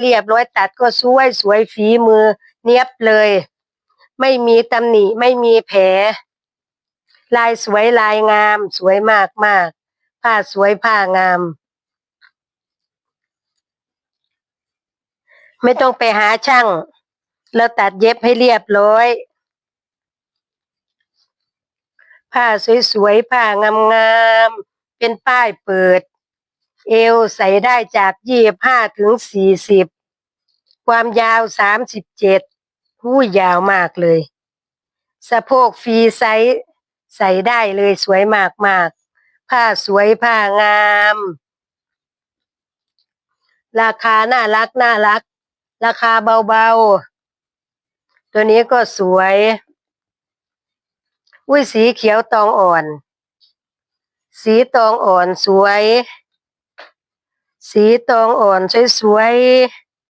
เรียบร้อยตัดก็สวยสวยฝีมือ เนียบเลย ไม่มีตำหนิไม่มีแผล ลายสวยลายงาม สวยมากมากผ้าสวยผ้างาม ไม่ต้องไปหาช่าง แล้วตัดเย็บให้เรียบร้อย ผ้าสวยๆผ้างามๆเป็นป้ายเปิด เอวใส่ได้จากยี่ห้าถึงสี่สิบความยาวสามสิบเจ็ดผู้ยาวมากเลย สะโพกฟรีไซส์ใส่ได้เลยสวยมากมากผ้าสวยผ้างาม ราคาน่ารักน่ารัก ราคาเบาๆ ตัวนี้ก็สวย อุ้ยสีเขียวตองอ่อน สีตองอ่อนสวย สีตองอ่อนสวยๆ